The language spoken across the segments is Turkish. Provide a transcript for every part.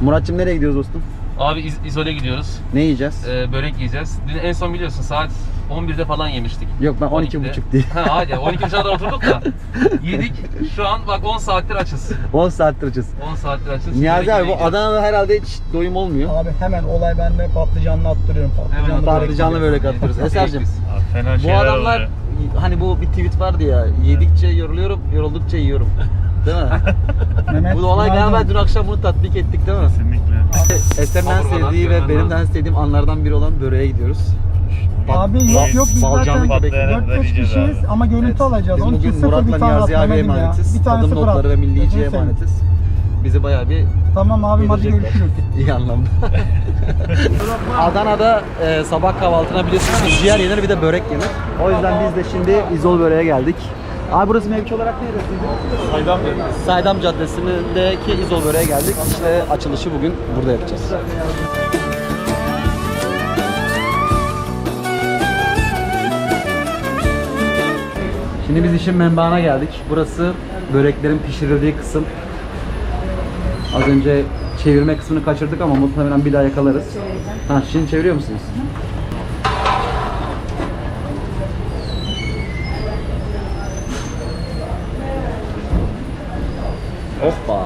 Muratçım nereye gidiyoruz dostum? Abi iz- izole gidiyoruz. Ne yiyeceğiz? Ee, börek yiyeceğiz. Dün en son biliyorsun saat 11'de falan yemiştik. Yok ben 12 12'de. buçuk diye. Ha hadi 12 kadar oturduk da. Yedik. Şu an bak 10 saattir açız. 10 saattir açız. 10 saattir açız. Niyazi abi bu. Adana'da herhalde hiç doyum olmuyor. Abi hemen olay bende patlıcanlı attırıyorum. Patlıcanlı Hemen yiyeceğiz. atıyoruz. Yedik Eser'cim bu adamlar oluyor. hani bu bir tweet vardı ya yedikçe yoruluyorum, yoruldukça yiyorum. Değil mi? Mehmet, bu olay günaydın. galiba dün akşam bunu tatbik ettik değil mi? Kesinlikle. Eser'in en Kaburgadan sevdiği ve görmen benim de en sevdiğim anlardan biri olan böreğe gidiyoruz. Abi yok yok biz Balcanlı zaten kebek. 4-5 kişiyiz ama görüntü Evet, alacağız. Biz Onun için bugün sıfır bir Murat'la tane Niyazi abiye ya. emanetiz. Bir tane Tadım sıfır notları ve Gözünü seveyim. emanetiz. Bizi bayağı bir Tamam abi hadi yedirecekler. görüşürüz. İyi anlamda. Adana'da e, sabah kahvaltına biliyorsunuz ki ciğer yenir bir de börek yenir. O yüzden biz de şimdi İzol Böreğe geldik. Abi burası mevki olarak neresiydi? Saydam Saydam Caddesi'ndeki İzol Böreğe geldik. İşte açılışı bugün burada yapacağız. Şimdi biz işin menbaına geldik. Burası böreklerin pişirildiği kısım. Az önce çevirme kısmını kaçırdık ama muhtemelen bir daha yakalarız. Ha, şimdi çeviriyor musunuz? Hoppa.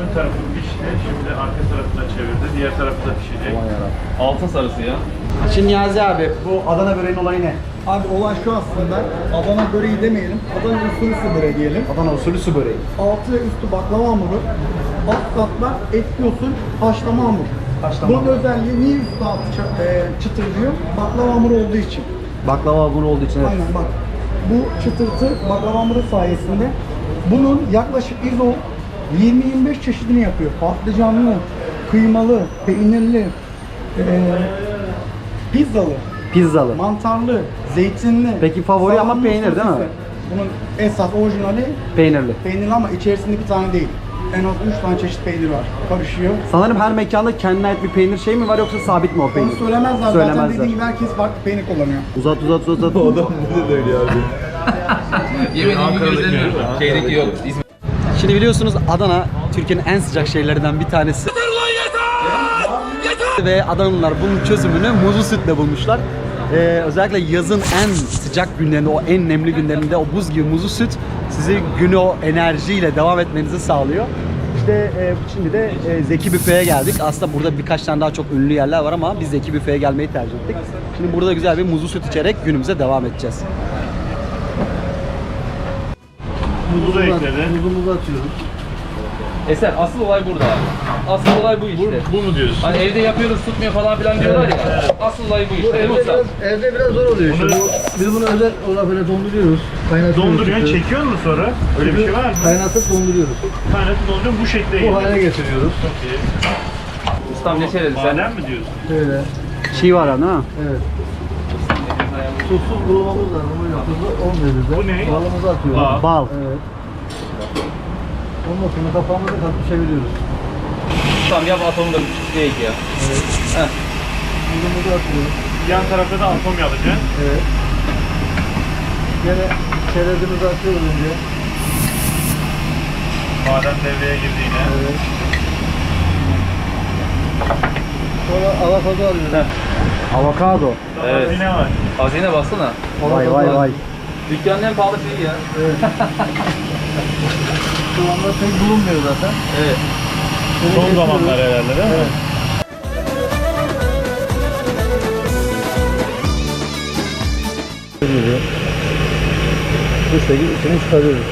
Ön tarafı pişti. Şimdi arka tarafına çevirdi. Diğer tarafı da pişecek. Yarabbim. Altın sarısı ya. Şimdi Niyazi abi bu Adana böreğin olayı ne? Abi olay şu aslında Adana böreği demeyelim. Adana usulü su böreği diyelim. Adana usulü su böreği. Altı ve üstü baklava hamuru. Alt katlar etli usul haşlama hamur. Haşlama Bunun hamuru. özelliği niye üstü altı çı- e, çıtır diyor? Baklava hamuru olduğu için. Baklava hamuru olduğu için evet. Aynen bak. Bu çıtırtı baklava hamuru sayesinde bunun yaklaşık ISO 20-25 çeşidini yapıyor. Patlıcanlı, kıymalı, peynirli, e, pizzalı, Pizzalı. mantarlı, zeytinli. Peki favori ama salamlı peynir değil mi? Bunun esas orijinali Peynirli. peynirli ama içerisinde bir tane değil. En az 3 tane çeşit peynir var. Karışıyor. Sanırım her mekanda kendine ait bir peynir şey mi var yoksa sabit mi o peynir? Onu söylemezler zaten Söylemezler. dediğim gibi herkes farklı peynir kullanıyor. Uzat uzat uzat. O adam Yemediğim. Şeydeki yok. İzmir. Şimdi biliyorsunuz Adana Türkiye'nin en sıcak şehirlerinden bir tanesi. Ve Adanalılar bunun çözümünü muzlu sütle bulmuşlar. Ee, özellikle yazın en sıcak günlerinde, o en nemli günlerinde o buz gibi muzlu süt sizi günü o enerjiyle devam etmenizi sağlıyor. İşte e, şimdi de e, Zeki Büfe'ye geldik. Aslında burada birkaç tane daha çok ünlü yerler var ama biz Zeki Büfe'ye gelmeyi tercih ettik. Şimdi burada güzel bir muzlu süt içerek günümüze devam edeceğiz. Muzu da ekledi. Muzumuzu atıyoruz. Eser asıl olay burada abi. Asıl olay bu işte. Bu mu diyorsun? Hani evde yapıyoruz tutmuyor falan filan diyorlar ya. Asıl olay bu işte. Yoksa Evde biraz zor oluyor işte. Bunu- Bu, biz bunu özel olarak böyle donduruyoruz. Kaynatıyoruz. Donduruyorsun, çekiyor mu sonra? Öyle bir şey var mı? Kaynatıp donduruyoruz. Kaynatıp donduruyorsun bu şekle Bu geliyor. hale getiriyoruz. Çok iyi. ustam ne şey dedi sen? Badem mi diyorsun? Böyle. Çiğ var ha değil mi? Evet. Tuzsuz bulmamız lazım. Böyle tuzlu olmuyor bizde. Bu ne? Balımızı atıyoruz. Bal. Bal. Evet. Ondan sonra kafamızı katıp çeviriyoruz. Ustam yap atomu da değil ya. Tuzumuzu atıyoruz. Yan tarafta da atom yapacaksın. Evet. Yine çerezimizi atıyoruz önce. Badem devreye girdi yine. Evet. Sonra avokado alıyoruz. Avokado. Evet. hazine var. Hazine baksana. Vay vay vay. Dükkanın en pahalı şeyi ya. Şu anda pek bulunmuyor zaten. Evet. Son getiriyoruz. zamanlar herhalde değil mi? Evet. Bu şekilde içini çıkarıyoruz.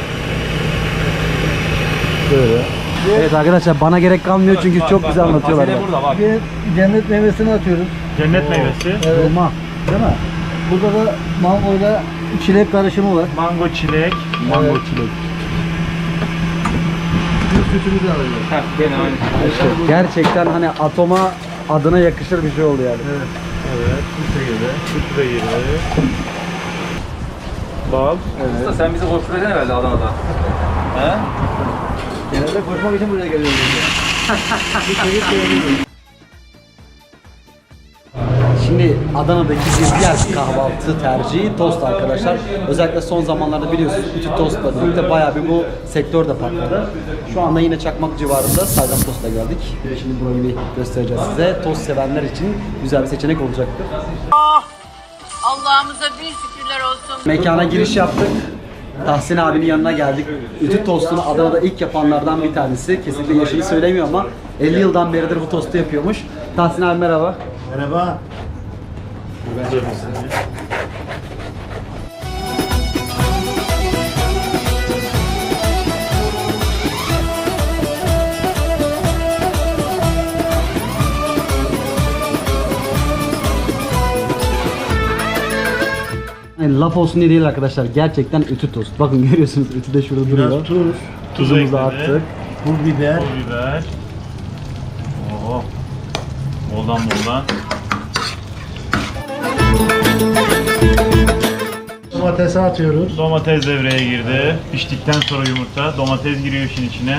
Böyle. Evet arkadaşlar bana gerek kalmıyor çünkü Bak, çok bak, güzel bak. anlatıyorlar. Hazine burada bak. Bir cennet meyvesini atıyoruz. Cennet meyvesi. Evet. Hurma. Değil mi? Burada da mangoyla çilek karışımı var. Mango çilek. Mango Evet. çilek. Sütümüzü alıyoruz. Heh, gene aynı. İşte gerçekten hani atoma adına yakışır bir şey oldu yani. Evet. Evet. Sütü de girdi. Bal. Usta sen bizi koşturacaksın herhalde Adana'da. He? Genelde koşmak için buraya geliyoruz. Şimdi Adana'daki bir diğer kahvaltı tercihi tost arkadaşlar. Özellikle son zamanlarda biliyorsunuz ütü tostla birlikte bayağı bir bu sektör de patladı. Şu anda yine Çakmak civarında Saydam Tost'a geldik. Bir de Şimdi burayı bir göstereceğiz size. Tost sevenler için güzel bir seçenek olacaktır. Allah'ımıza bin şükürler olsun. Mekana giriş yaptık. Tahsin abinin yanına geldik. Ütü tostunu Adana'da ilk yapanlardan bir tanesi. Kesinlikle yaşını söylemiyor ama 50 yıldan beridir bu tostu yapıyormuş. Tahsin abi merhaba. Merhaba. Yani laf olsun diye değil arkadaşlar. Gerçekten ütü tost. Bakın görüyorsunuz ütü de şurada duruyor. Biraz tuz, Tuzumuzu da ekledi. attık. pul biber, Pul biber. Oo. Boldan boldan. domatesi atıyoruz. Domates devreye girdi. Piştikten sonra yumurta. Domates giriyor işin içine.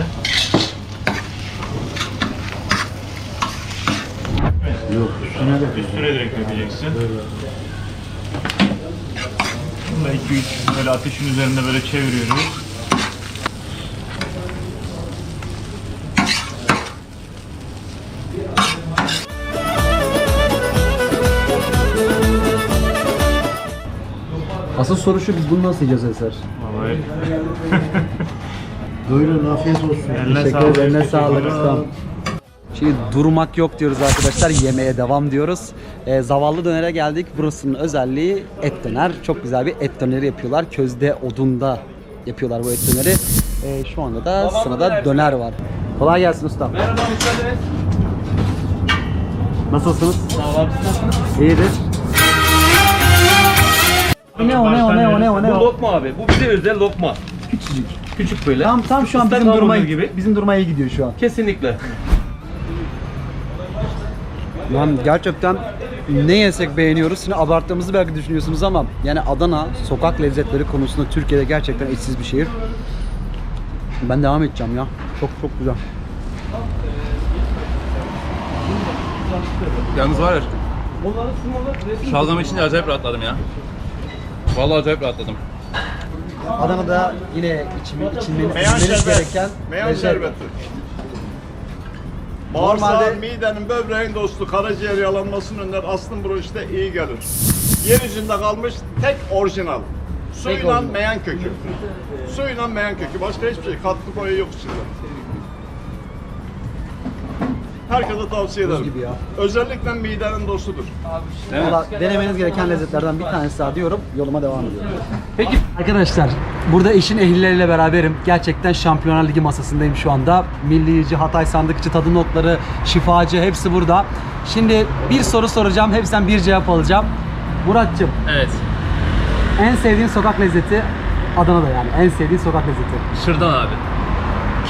Yok üstüne de Üstüne direkt dökeceksin. Bunu da 2-3 böyle ateşin üzerinde böyle çeviriyoruz. Asıl soru şu biz bunu nasıl yiyeceğiz Eser? Vallahi Buyurun afiyet olsun. eline Teşekkür sağlık. ederim. Eline sağlık ustam. Şimdi durmak yok diyoruz arkadaşlar. Yemeğe devam diyoruz. Ee, zavallı dönere geldik. Burasının özelliği et döner. Çok güzel bir et döneri yapıyorlar. Közde odunda yapıyorlar bu et döneri. Ee, şu anda da sırada döner var. Kolay gelsin ustam. Merhaba müsaade. Nasılsınız? Sağ olun. İyidir. Ne o ne o ne o ne o ne Bu o? lokma abi. Bu bize özel lokma. Küçücük. Küçük böyle. Tam tam şu an Islak bizim duruma gibi. bizim duruma iyi gidiyor şu an. Kesinlikle. Yani gerçekten ne yesek beğeniyoruz. Şimdi abarttığımızı belki düşünüyorsunuz ama yani Adana sokak lezzetleri konusunda Türkiye'de gerçekten eşsiz bir şehir. Ben devam edeceğim ya. Çok çok güzel. Yalnız var ya. Şalgam içince acayip rahatladım ya. Vallahi acayip rahatladım. Adana'da yine içimi, içilmeniz, gereken Meyan şerbeti. Normalde- Bağırsağın, midenin, böbreğin dostu karaciğer yalanmasını önler. Bu işte iyi gelir. Yeryüzünde kalmış tek orijinal. Suyla meyan kökü. Suyla meyan kökü. Başka hiçbir şey. Katkı boya yok içinde. Herkese tavsiye ederim. gibi ya. Özellikle midenin dostudur. Valla denemeniz gereken lezzetlerden bir tanesi daha diyorum. Yoluma devam ediyorum. Peki arkadaşlar burada işin ehlileriyle beraberim. Gerçekten Şampiyonlar Ligi masasındayım şu anda. Milliyeci, Hatay Sandıkçı, Tadı Notları, Şifacı hepsi burada. Şimdi bir soru soracağım. Hepsinden bir cevap alacağım. Muratçım Evet. en sevdiğin sokak lezzeti Adana'da yani. En sevdiğin sokak lezzeti. Şırdan abi.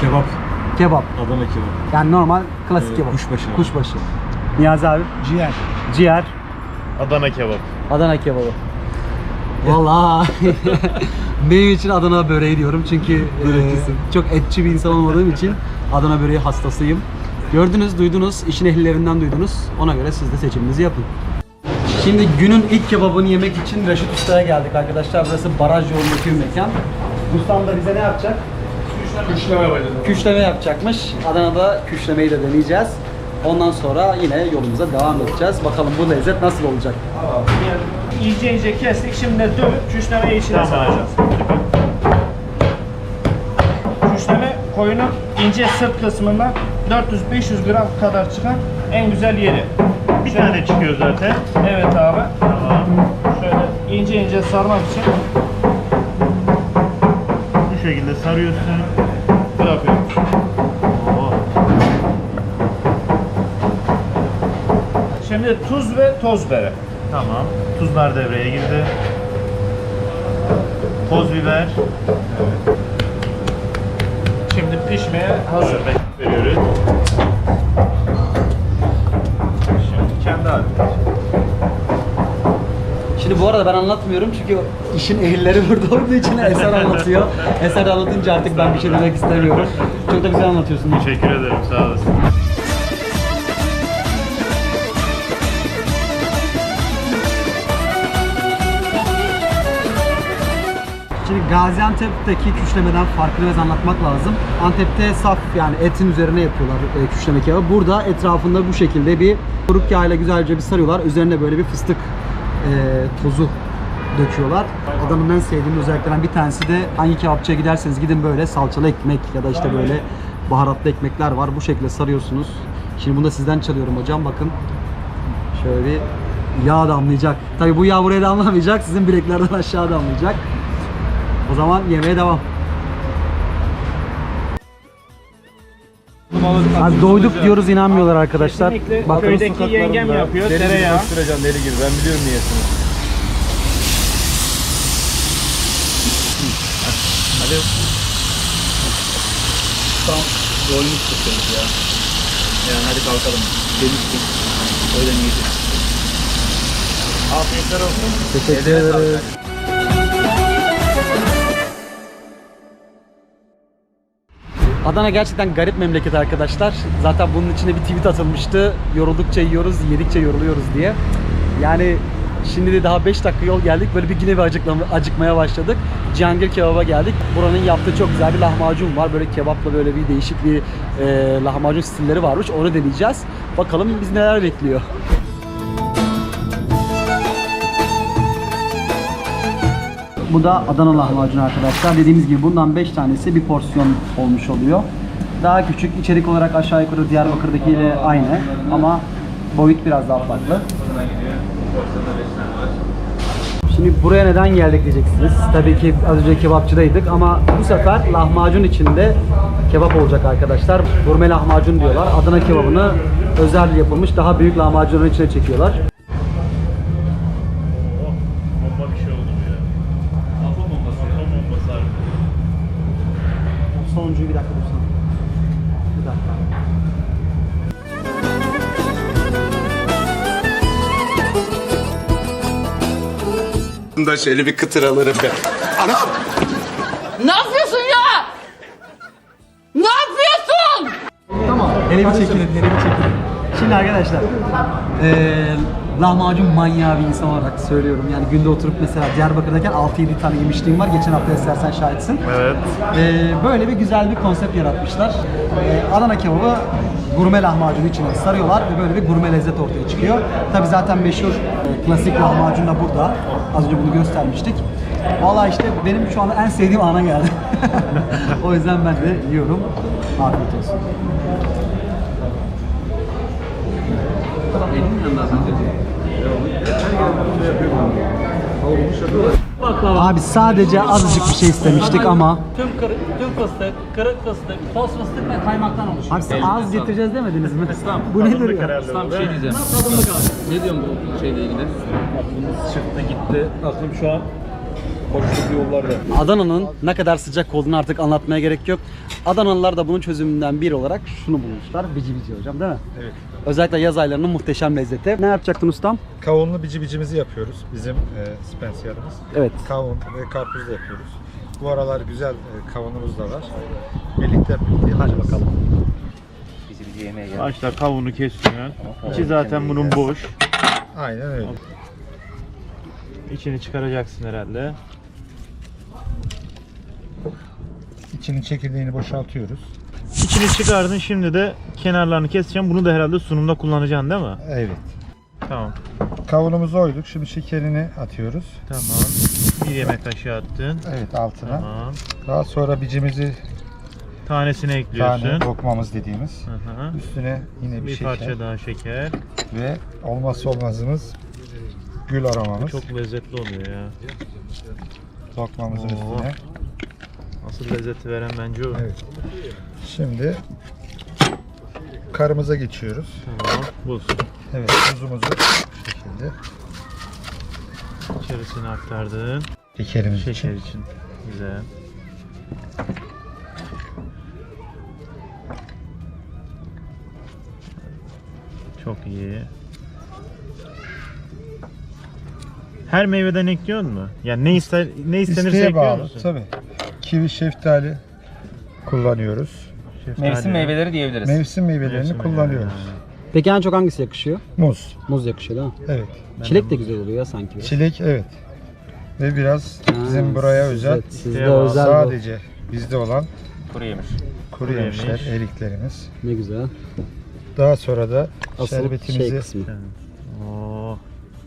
Kebap. Kebap. Adana kebap. Yani normal klasik kebap. kuşbaşı. Kuşbaşı. Niyazi abi. Ciğer. Ciğer. Adana kebap. Adana kebabı. Vallahi benim için Adana böreği diyorum çünkü e, çok etçi bir insan olmadığım için Adana böreği hastasıyım. Gördünüz, duydunuz, işin ehlilerinden duydunuz. Ona göre siz de seçiminizi yapın. Şimdi günün ilk kebabını yemek için Reşit Usta'ya geldik arkadaşlar. Burası baraj yolundaki bir mekan. Ustam da bize ne yapacak? Küşleme Küşleme yapacakmış. Adana'da küşlemeyi de deneyeceğiz. Ondan sonra yine yolumuza devam edeceğiz. Bakalım bu lezzet nasıl olacak? İnce ince kestik. Şimdi de dövüp küşleme içine saracağız. Küşleme koyunun ince sırt kısmından 400-500 gram kadar çıkan en güzel yeri. Bir tane çıkıyor zaten. Evet abi. Tamam. Şöyle ince ince sarmak için Bu şekilde sarıyorsun. bırakıyorum. Oo. Şimdi tuz ve toz biberi. Tamam. Tuzlar devreye girdi. Toz biber. Şimdi pişmeye hazır. Veriyoruz. Şimdi kendi haline. Şimdi bu arada ben anlatmıyorum çünkü işin ehilleri burada olduğu için Eser anlatıyor. Eser anlatınca artık ben bir şey demek istemiyorum. Çok da güzel anlatıyorsun. Teşekkür ederim. Sağ olasın. Şimdi Gaziantep'teki küşlemeden farklı biraz anlatmak lazım. Antep'te saf yani etin üzerine yapıyorlar e, küşleme kebabı. Burada etrafında bu şekilde bir kuruk yağ güzelce bir sarıyorlar. Üzerine böyle bir fıstık tozu döküyorlar. Adanın en sevdiğim özelliklerinden bir tanesi de hangi kebapçıya giderseniz gidin böyle salçalı ekmek ya da işte böyle baharatlı ekmekler var. Bu şekilde sarıyorsunuz. Şimdi bunu da sizden çalıyorum hocam. Bakın şöyle bir yağ damlayacak. Tabii bu yağ buraya damlamayacak. Sizin bileklerden aşağı damlayacak. O zaman yemeğe devam. Abi doyduk diyoruz inanmıyorlar arkadaşlar. Kesinlikle Bakın köydeki yengem yapıyor tereyağı. Süreceğim deli gibi ben biliyorum niyetini. Doymuş tutuyoruz ya. Yani hadi kalkalım. Demiştim. Öyle miydi? Afiyetler olsun. teşekkür ederiz. Adana gerçekten garip memleket arkadaşlar. Zaten bunun içine bir tweet atılmıştı. Yoruldukça yiyoruz, yedikçe yoruluyoruz diye. Yani şimdi de daha 5 dakika yol geldik. Böyle bir yine bir acıklama, acıkmaya başladık. Cihangir kebaba geldik. Buranın yaptığı çok güzel bir lahmacun var. Böyle kebapla böyle bir değişik bir e, lahmacun stilleri varmış. Onu deneyeceğiz. Bakalım biz neler bekliyor. Bu da Adana lahmacunu arkadaşlar. Dediğimiz gibi bundan 5 tanesi bir porsiyon olmuş oluyor. Daha küçük, içerik olarak aşağı yukarı Diyarbakır'dakiyle aynı ama boyut biraz daha farklı. Şimdi buraya neden geldik diyeceksiniz. Tabii ki az önce kebapçıdaydık ama bu sefer lahmacun içinde kebap olacak arkadaşlar. Gurme lahmacun diyorlar. Adana kebabını özel yapılmış daha büyük lahmacunun içine çekiyorlar. Sonuncuyu bir dakika dursana. Bir dakika. da şöyle bir kıtır alırım ben. Anam! Ne yapıyorsun ya? Ne yapıyorsun? Tamam. Hele bir çekilin, hele bir çekilin. Şimdi arkadaşlar, eee lahmacun manyağı bir insan olarak söylüyorum. Yani günde oturup mesela Diyarbakır'dayken 6-7 tane yemişliğim var. Geçen hafta istersen şahitsin. Evet. Eee, böyle bir güzel bir konsept yaratmışlar. Eee, Adana kebabı gurme lahmacun içine sarıyorlar ve böyle bir gurme lezzet ortaya çıkıyor. Tabi zaten meşhur e, klasik lahmacun da burada. Az önce bunu göstermiştik. Valla işte benim şu anda en sevdiğim ana geldi. o yüzden ben de yiyorum. Afiyet olsun. Abi sadece azıcık bir şey istemiştik ama Tüm, kır, tüm fıstık, kırık fıstık, toz fıstık ve kaymaktan oluşuyor. Abi siz az getireceğiz demediniz mi? Bu nedir ya? Tam bir şey diyeceğim. Ne diyorsun bu şeyle ilgili? Aklımız çıktı gitti. Aklım şu an koştuk yollarda. Adana'nın ne kadar sıcak olduğunu artık anlatmaya gerek yok. Adanalılar da bunun çözümünden biri olarak şunu bulmuşlar. Bici bici hocam değil mi? Evet. Özellikle yaz aylarının muhteşem lezzeti. Ne yapacaktın ustam? Kavunlu bici bicimizi yapıyoruz. Bizim e, spensiyelimiz. Evet. Kavun ve karpuz da yapıyoruz. Bu aralar güzel e, kavunumuz da var. Birlikte birlikte Hadi bakalım. Başta kavunu kesiyorsun. İçi zaten bunun boş. Aynen öyle. İçini çıkaracaksın herhalde. İçinin çekirdeğini boşaltıyoruz. İçini çıkardın şimdi de kenarlarını keseceğim. Bunu da herhalde sunumda kullanacaksın değil mi? Evet. Tamam. Kavunumuzu oyduk. Şimdi şekerini atıyoruz. Tamam. Bir yemek kaşığı attın. Evet altına. Tamam. Daha sonra bicimizi Tanesini ekliyorsun. tane lokmamız dediğimiz. Hı hı. Üstüne yine bir, Bir şeker parça daha şeker. ve olmazsa olmazımız gül aromamız. Çok lezzetli oluyor ya. Lokmamızın Oo. üstüne. Asıl lezzeti veren bence o. Evet. Şimdi karımıza geçiyoruz. Tamam. Buz. Evet tuzumuzu bu şekilde İçerisine aktardın. şekerimiz Şeker için. için. Güzel. Çok iyi. Her meyveden ekliyor mu? Yani ne ister ne istenirse İsteğe ekliyor bağlı musun? tabii. Kivi, şeftali kullanıyoruz. Şeftali. Mevsim meyveleri diyebiliriz. Mevsim meyvelerini Mevsim kullanıyoruz. meyveleri. Peki en çok hangisi yakışıyor? Muz. Muz yakışıyor değil mi? Evet. Çilek de güzel oluyor ya sanki. biraz. Çilek evet. Ve biraz bizim buraya özel Evet, sizde özel bu. sadece bizde olan Kuru yemiş. kuru yemişler, eriklerimiz. Ne güzel. Daha sonra da Asıl şerbetimizi şey kısmı.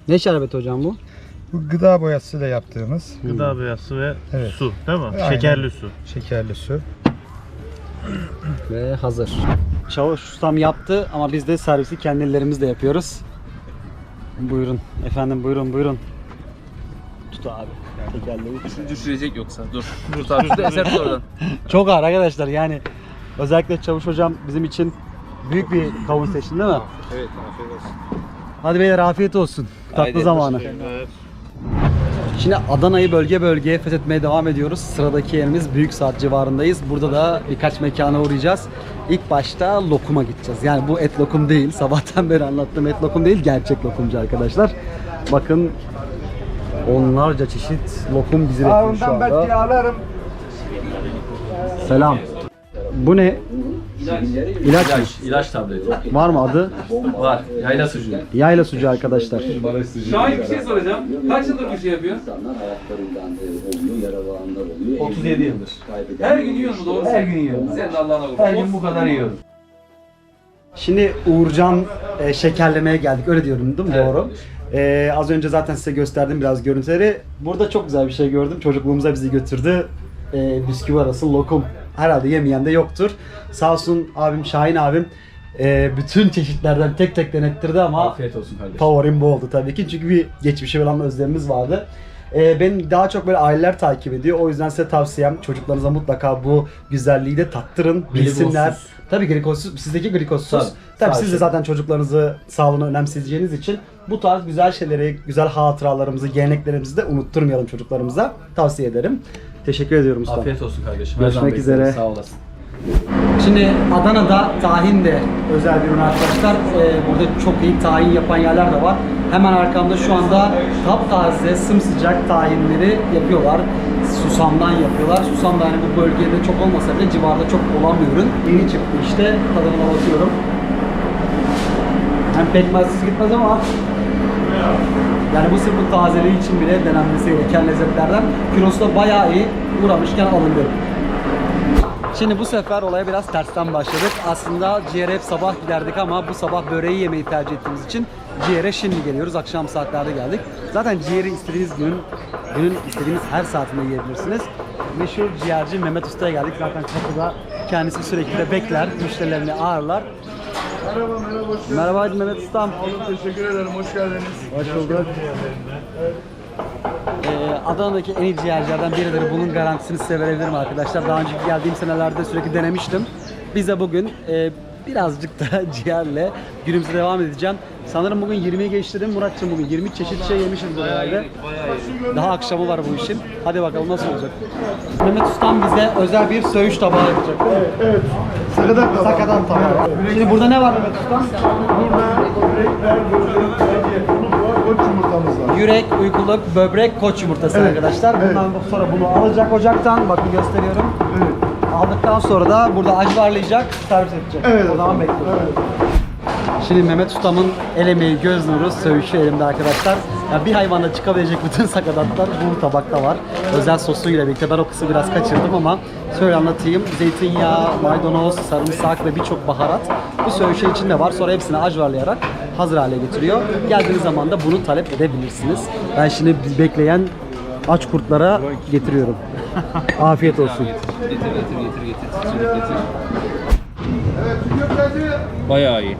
Ne şerbeti hocam bu? Bu gıda boyasıyla yaptığımız Gıda beyazı ve Evet. su değil mi? Aynen. Şekerli su. şekerli su. Ve hazır. Çavuş ustam yaptı ama biz de servisi kendi ellerimizle yapıyoruz. Buyurun. Efendim buyurun buyurun. Tut abi. Tekerleği. Düşürecek yoksa. Dur. Dur tabii. Şurada eser tut oradan. Çok ağır arkadaşlar yani özellikle Çavuş hocam bizim için büyük bir kavun seçtin değil mi? Evet, afiyet olsun. Hadi beyler afiyet olsun. Tatlı Haydi. zamanı. Şimdi Adana'yı bölge bölge fethetmeye devam ediyoruz. Sıradaki yerimiz Büyük Saat civarındayız. Burada da birkaç mekana uğrayacağız. İlk başta lokuma gideceğiz. Yani bu et lokum değil. Sabahtan beri anlattığım et lokum değil. Gerçek lokumcu arkadaşlar. Bakın onlarca çeşit lokum bizi bekliyor şu anda. alırım. Selam. Bu ne? İlaç mı? İlaç tableti. Var mı adı? Var. Yayla sucuğu. Yayla sucuğu arkadaşlar. Şahin bir şey soracağım. Kaç yıldır bu şey yapıyor? 37 yıldır. Her gün yiyor mu doğru? Her gün yiyorum. Sen de Allah'ına kurban. Her gün bu kadar yiyorum. Şimdi Uğurcan e, şekerlemeye geldik. Öyle diyorum değil mi? Doğru. E, az önce zaten size gösterdim biraz görüntüleri. Burada çok güzel bir şey gördüm. Çocukluğumuza bizi götürdü. E, bisküvi arası lokum. Herhalde yemeyen de yoktur. Sağ olsun abim Şahin abim e, bütün çeşitlerden tek tek denettirdi ama Afiyet olsun kardeşim. favorim bu oldu tabii ki. Çünkü bir geçmişe olan özlemimiz vardı. Ee, beni daha çok böyle aileler takip ediyor. O yüzden size tavsiyem çocuklarınıza mutlaka bu güzelliği de tattırın, bilsinler. Tabii glikozsuz, sizdeki glikozsuz. Tabii, Tabii, siz de zaten çocuklarınızı sağlığını önemseyeceğiniz için bu tarz güzel şeyleri, güzel hatıralarımızı, geleneklerimizi de unutturmayalım çocuklarımıza. Tavsiye ederim. Teşekkür ediyorum usta. Afiyet olsun kardeşim. Görüşmek Her zaman üzere. bekleriz. Sağ olasın. Şimdi Adana'da tahin de özel bir ürün arkadaşlar. Ee, burada çok iyi tahin yapan yerler de var. Hemen arkamda şu anda taptaze, sımsıcak tahinleri yapıyorlar. Susamdan yapıyorlar. Susam da hani bu bölgede çok olmasa bile civarda çok olan bir ürün. Yeni çıktı işte. Tadına bakıyorum. Hem pekmezsiz gitmez ama yani bu sırf bu tazeliği için bile denenmesi gereken lezzetlerden. Kilosu da bayağı iyi. Uğramışken alın derim. Şimdi bu sefer olaya biraz tersten başladık. Aslında ciğere hep sabah giderdik ama bu sabah böreği yemeyi tercih ettiğimiz için ciğere şimdi geliyoruz. Akşam saatlerde geldik. Zaten ciğeri istediğiniz gün, günün istediğiniz her saatinde yiyebilirsiniz. Meşhur ciğerci Mehmet Usta'ya geldik. Zaten kapıda kendisi sürekli de bekler, müşterilerini ağırlar. Merhaba merhaba. hoş geldiniz. Merhaba Mehmet Ustam. Oğlum teşekkür ederim. Hoş geldiniz. Hoş bulduk. Ee, Adana'daki en iyi ciğercilerden biridir. Bunun garantisini size verebilirim arkadaşlar. Daha önceki geldiğim senelerde sürekli denemiştim. Biz de bugün e, birazcık da ciğerle günümüze devam edeceğim. Sanırım bugün 20'yi geçtirdim. Muratçım bugün 20 çeşit şey yemişiz herhalde. Daha akşamı var bu işin. Hadi bakalım nasıl olacak. Mehmet Ustam bize özel bir söğüş tabağı yapacak. Evet, evet. Sakatat tabağı. Sakadan tabağı. Şimdi burada ne var Mehmet Ustam? Burada böbrekler, böbrek, böbrek, unut var, koç yumurtamız var. Yürek, uykuluk, böbrek, koç yumurtası Evet, arkadaşlar. evet. Bundan sonra bunu alacak ocaktan. Bakın gösteriyorum. Evet. Aldıktan sonra da burada acıvarlayacak, servis edecek. Evet. O zaman bekliyoruz. Evet. Şimdi Mehmet Ustam'ın el emeği, göz nuru, söğüşü elimde arkadaşlar. Ya bir hayvanda çıkabilecek bütün sakatatlar bu tabakta var. Özel sosuyla birlikte ben o kısmı biraz kaçırdım ama şöyle anlatayım. Zeytinyağı, maydanoz, sarımsak ve birçok baharat bu söğüşe içinde var. Sonra hepsini acıvarlayarak hazır hale getiriyor. Geldiğiniz zaman da bunu talep edebilirsiniz. Ben şimdi bekleyen aç kurtlara getiriyorum. Afiyet olsun. Getir getir getir getir. Çocuk getir. Bayağı iyi.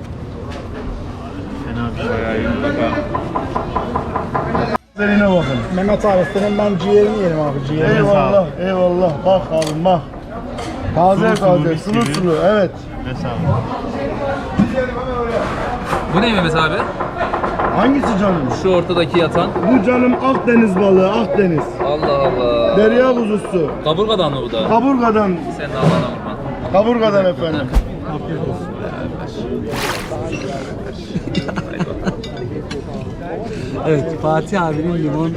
Üzerine bakın. Mehmet abi senin ben ciğerini yerim abi. Ciğerini Eyvallah, eyvallah. Bak abim bak. Taze taze, sulu sulu, evet. Bu ne Mehmet abi? Hangisi canım? Şu ortadaki yatan. Bu canım Akdeniz balığı, Akdeniz. Allah Allah. Derya kuzusu. Kaburgadan mı bu da? Kaburgadan, Sen de Allah'ına kurban. kaburgadan efendim. Evet Fatih abinin limon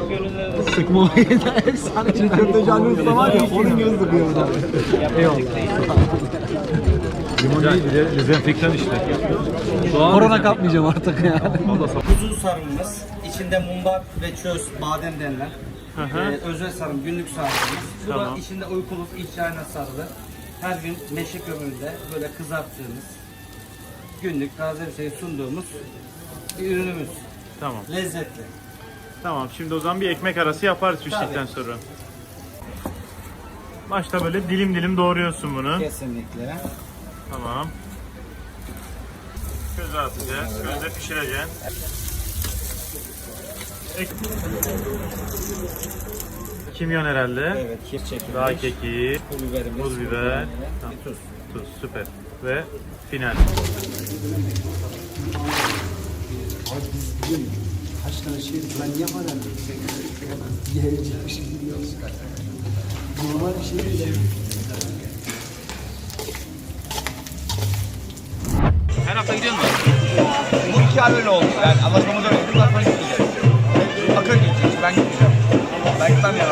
sıkma olayında efsane çiğ köfteci Ali Usta var ya onun göz sıkıyor burada. Eyvallah. Limon değil bir de dezenfektan işte. Korona kapmayacağım artık ya. Kuzu sarımımız, içinde mumbar ve çöz, badem denilen. Hı. Ee, özel sarım günlük sarımımız. Bu Tamam. da içinde uykuluk iç yayına sarılı. Her gün meşe kömüründe böyle kızarttığımız günlük şey sunduğumuz bir ürünümüz. Tamam. Lezzetli. Tamam şimdi o zaman bir ekmek arası yaparız piştikten sonra. Başta böyle dilim dilim doğruyorsun bunu. Kesinlikle. Tamam. Köze atacağız. Közde pişireceksin. Ek... Kimyon herhalde. Evet, kir çekilmiş. Daha keki. Pul biberimiz. Pul biber. Tamam. Tuz. Tuz süper. Ve final. Kaç tane şey ben niye hala yiyecek bir şey biliyoruz. Normal bir şey değil. Her hafta gidiyor musun? Bu iki ay öyle oldu. Yani anlaşmamız öyle gitmeyeceğiz. Akın gidecek. Ben gitmeyeceğim. Ben gitmem ya.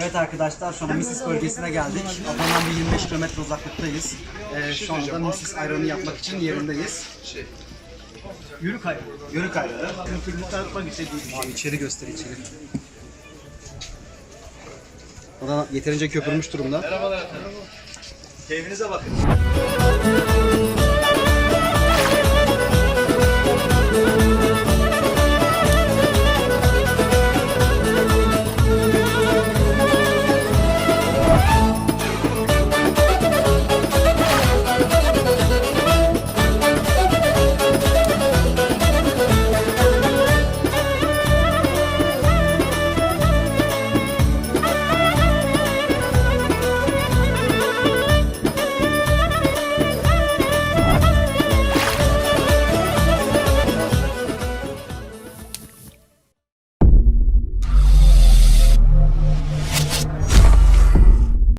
Evet arkadaşlar şu an Misis bölgesine geldik. Adana'dan bir 25 kilometre uzaklıktayız. Ee, şu anda Misis ayranı yapmak için yerindeyiz. Yürük ayranı. Yürük ayranı. Kültürünü tanıtmak istediğim bir şey. Abi içeri göster içeri. Adana yeterince köpürmüş durumda. Keyfinize bakın.